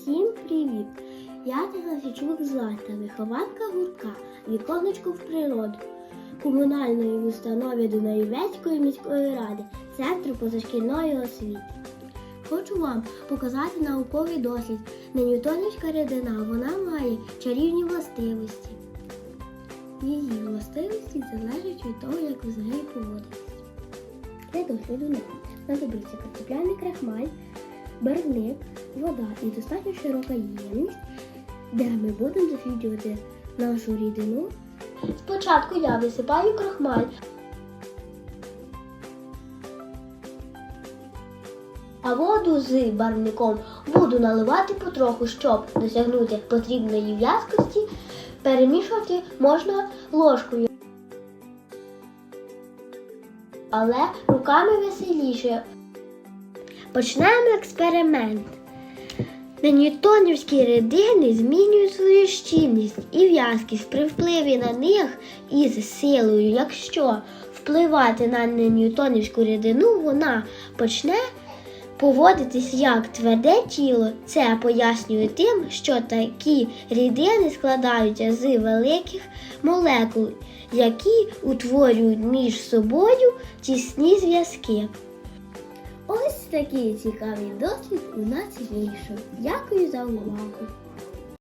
Всім привіт! Я Тарасичук Злата, вихованка гуртка Віконечко в природу комунальної установи Дунаєвецької міської ради Центру позашкільної освіти. Хочу вам показати науковий дослід. На Ньютонівська рідина вона має чарівні властивості. Її властивості залежать від того, як ви з нею поводитесь. Для досліду нам знадобиться картопляний крахмаль, барвник, вода і достатньо широка ємність, де ми будемо досліджувати нашу рідину. Спочатку я висипаю крахмаль, а воду з барвником буду наливати потроху, щоб досягнути потрібної в'язкості. Перемішувати можна ложкою. Але руками веселіше. Почнемо експеримент. На ньютонівські рідини змінюють свою щільність і в'язкість при впливі на них із силою. Якщо впливати на ньютонівську рідину, вона почне поводитись як тверде тіло. Це пояснює тим, що такі рідини складаються з великих молекул, які утворюють між собою тісні зв'язки. Такий цікавий досвід у нас вийшов. Дякую за увагу!